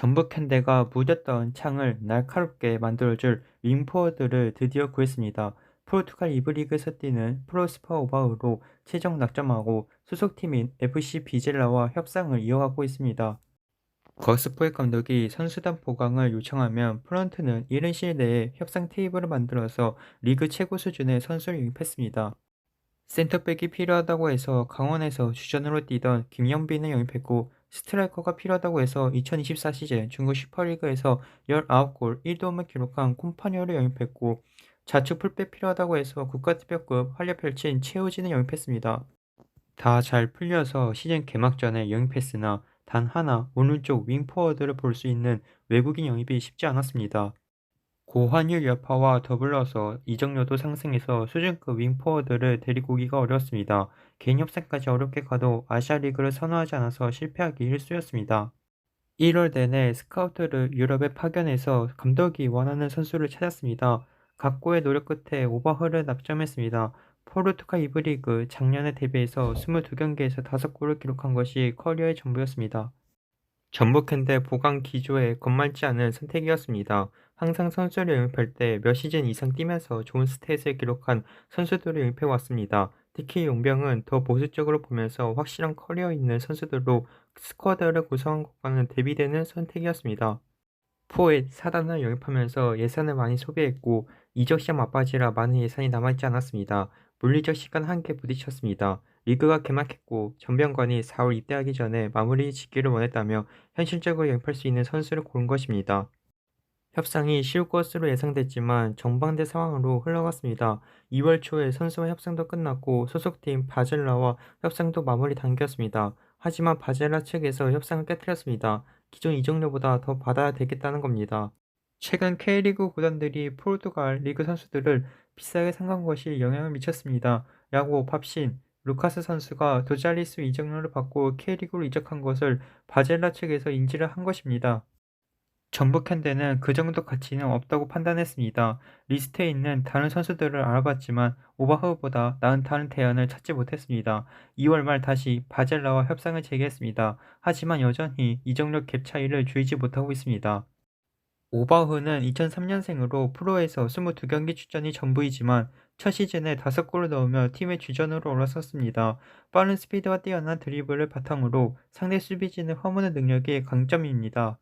전북 현대가 무뎠던 창을 날카롭게 만들어줄 윙포워드를 드디어 구했습니다. 포르투갈 2부 리그에서 뛰는 프로스파 오바우로 최종 낙점하고 소속팀인 FC 비젤라와 협상을 이어가고 있습니다. 거스포의 감독이 선수단 보강을 요청하면 프런트는 이른 시일 내에 협상 테이블을 만들어서 리그 최고 수준의 선수를 영입했습니다. 센터백이 필요하다고 해서 강원에서 주전으로 뛰던 김영빈을 영입했고 스트라이커가 필요하다고 해서 2024 시즌 중국 슈퍼리그에서 19골 1도움을 기록한 콤파니오를 영입했고 자축 풀백 필요하다고 해서 국가대표급 활약 펼친 최우진을 영입했습니다. 다 잘 풀려서 시즌 개막 전에 영입했으나 단 하나 오른쪽 윙포워드를 볼 수 있는 외국인 영입이 쉽지 않았습니다. 고환율 여파와 더불어서 이적료도 상승해서 수준급 윙포워드를 데리고 오기가 어려웠습니다. 개인 협상까지 어렵게 가도 아시아 리그를 선호하지 않아서 실패하기 일쑤였습니다. 1월 내내 스카우트를 유럽에 파견해서 감독이 원하는 선수를 찾았습니다. 각고의 노력 끝에 오버허를 납점했습니다. 포르투갈 2부 리그 작년에 데뷔해서 22경기에서 5골을 기록한 것이 커리어의 전부였습니다. 전북 현대 보강 기조에 겁말지 않은 선택이었습니다. 항상 선수를 영입할 때 몇 시즌 이상 뛰면서 좋은 스탯을 기록한 선수들을 영입해 왔습니다. 특히 용병은 더 보수적으로 보면서 확실한 커리어 있는 선수들로 스쿼드를 구성한 것과는 대비되는 선택이었습니다. 포엣 사단을 영입하면서 예산을 많이 소비했고 이적 시장 맞바지라 많은 예산이 남아있지 않았습니다. 물리적 시간 한계 부딪혔습니다. 리그가 개막했고 전병관이 4월 입대하기 전에 마무리 짓기를 원했다며 현실적으로 영입할 수 있는 선수를 고른 것입니다. 협상이 쉬울 것으로 예상됐지만 정반대 상황으로 흘러갔습니다. 2월 초에 선수와 협상도 끝났고 소속팀 바젤라와 협상도 마무리 단계였습니다. 하지만 바젤라 측에서 협상을 깨뜨렸습니다. 기존 이적료보다 더 받아야 되겠다는 겁니다. 최근 K리그 구단들이 포르투갈 리그 선수들을 비싸게 상간 것이 영향을 미쳤습니다. 야구 팝신 루카스 선수가 도잘리스 이적료를 받고 K리그로 이적한 것을 바젤라 측에서 인지를 한 것입니다. 전북 현대는 그 정도 가치는 없다고 판단했습니다. 리스트에 있는 다른 선수들을 알아봤지만 오바흐보다 나은 다른 대안을 찾지 못했습니다. 2월 말 다시 바젤라와 협상을 재개했습니다. 하지만 여전히 이적력 갭 차이를 줄이지 못하고 있습니다. 오바흐는 2003년생으로 프로에서 22경기 출전이 전부이지만 첫 시즌에 5골을 넣으며 팀의 주전으로 올라섰습니다. 빠른 스피드와 뛰어난 드리블을 바탕으로 상대 수비진을 허무는 능력이 강점입니다.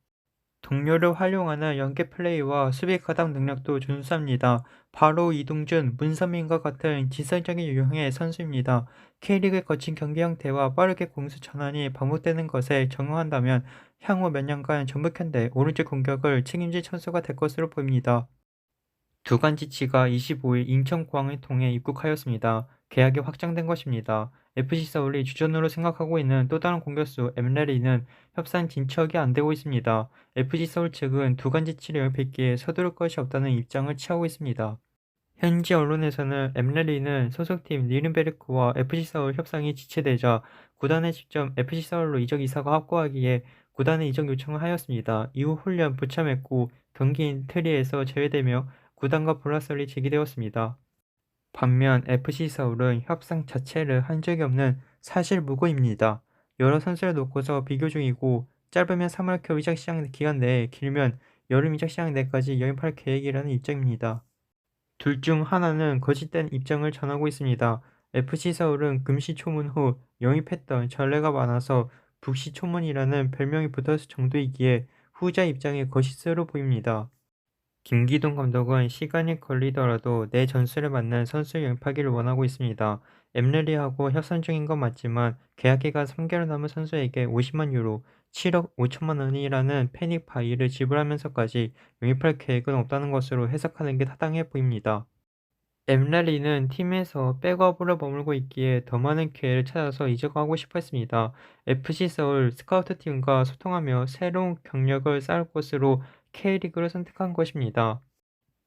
동료를 활용하는 연계 플레이와 수비 가담 능력도 준수합니다. 바로 이동준, 문선민과 같은 지성적인 유형의 선수입니다. K리그의 거친 경기 형태와 빠르게 공수 전환이 반복되는 것에 적응한다면 향후 몇 년간 전북현대 오른쪽 공격을 책임질 선수가 될 것으로 보입니다. 두간지치가 25일 인천공항을 통해 입국하였습니다. 계약이 확정된 것입니다. FC 서울이 주전으로 생각하고 있는 또 다른 공격수 엠레리는 협상 진척이 안 되고 있습니다. FC 서울 측은 두간지치를 영입했기에 서두를 것이 없다는 입장을 취하고 있습니다. 현지 언론에서는 엠레리는 소속팀 니른베르크와 FC 서울 협상이 지체되자 구단에 직접 FC 서울로 이적 이사가 확고하기에 구단에 이적 요청을 하였습니다. 이후 훈련 부참했고 경기 인 트리에서 제외되며 구단과 불화설이 제기되었습니다. 반면 FC 서울은 협상 자체를 한 적이 없는 사실 무고입니다. 여러 선수를 놓고서 비교 중이고 짧으면 3월 겨울 이적 시장 기간 내에 길면 여름 이적 시장 내까지 영입할 계획이라는 입장입니다. 둘 중 하나는 거짓된 입장을 전하고 있습니다. FC 서울은 금시 초문 후 영입했던 전례가 많아서 북시 초문이라는 별명이 붙었을 정도이기에 후자 입장이 거짓으로 보입니다. 김기동 감독은 시간이 걸리더라도 내 전술에 맞는 선수 영입하기를 원하고 있습니다. 엠레리하고 협상 중인 건 맞지만 계약기가 3개월 남은 선수에게 50만 유로, 7억 5천만 원이라는 패닉 바이를 지불하면서까지 영입할 계획은 없다는 것으로 해석하는 게 타당해 보입니다. 엠레리는 팀에서 백업으로 머물고 있기에 더 많은 기회를 찾아서 이적하고 싶어 했습니다. FC 서울 스카우트 팀과 소통하며 새로운 경력을 쌓을 것으로 K리그를 선택한 것입니다.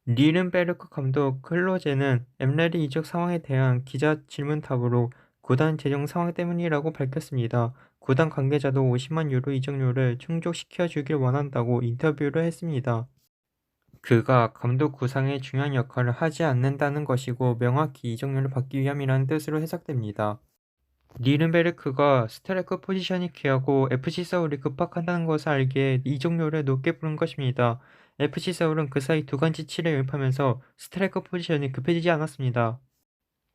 리른베르크 감독 클로제는 엠레리 이적 상황에 대한 기자 질문답으로 구단 재정 상황 때문이라고 밝혔습니다. 구단 관계자도 50만 유로 이적료를 충족시켜 주길 원한다고 인터뷰를 했습니다. 그가 감독 구상에 중요한 역할을 하지 않는다는 것이고 명확히 이적료를 받기 위함이라는 뜻으로 해석됩니다. 니른베르크가 스트라이커 포지션이 귀하고 FC 서울이 급박하다는 것을 알기에 이적료를 높게 부른 것입니다. FC 서울은 그 사이 두간지치를 영입하면서 스트라이커 포지션이 급해지지 않았습니다.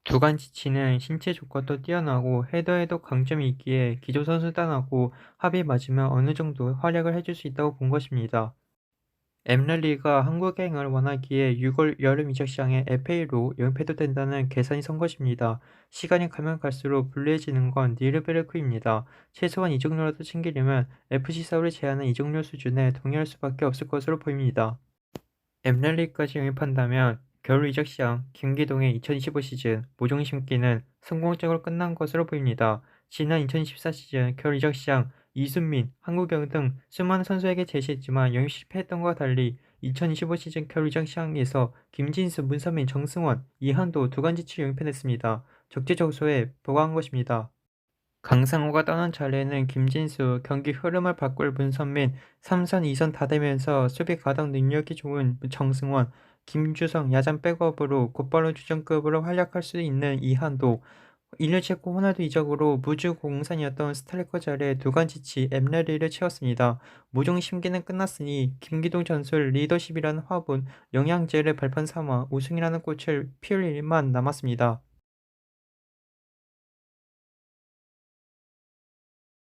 두간지치는 신체 조건도 뛰어나고 헤더에도 강점이 있기에 기존 선수단하고 합이 맞으면 어느 정도 활약을 해줄 수 있다고 본 것입니다. 엠럴리가 한국행을 원하기에 6월 여름 이적 시장에 FA로 영입해도 된다는 계산이 선 것입니다. 시간이 가면 갈수록 불리해지는 건 니르베르크입니다. 최소한 이적료라도 챙기려면 FC 서울이 제안한 이적료 수준에 동의할 수밖에 없을 것으로 보입니다. 엠럴리까지 영입한다면 겨울 이적 시장 김기동의 2025 시즌 모종 심기는 성공적으로 끝난 것으로 보입니다. 지난 2024 시즌 겨울 이적 시장 이순민, 한국영 등 수많은 선수에게 제시했지만 영입 실패했던 것과 달리 2025 시즌 이적 시장에서 김진수, 문선민, 정승원, 이한도 두 간지치 영입해냈습니다. 적재적소에 보강한 것입니다. 강상호가 떠난 자리에는 김진수, 경기 흐름을 바꿀 문선민, 3선, 2선 다 되면서 수비 가담 능력이 좋은 정승원, 김주성, 야잔 백업으로 곧바로 주전급으로 활약할 수 있는 이한도, 일류체코 호날두 이적으로 무주 공산이었던 스트라이커 자리에 두간지치 엠레리를 채웠습니다. 모종 심기는 끝났으니 김기동 전술 리더십이라는 화분, 영양제를 발판 삼아 우승이라는 꽃을 피울 일만 남았습니다.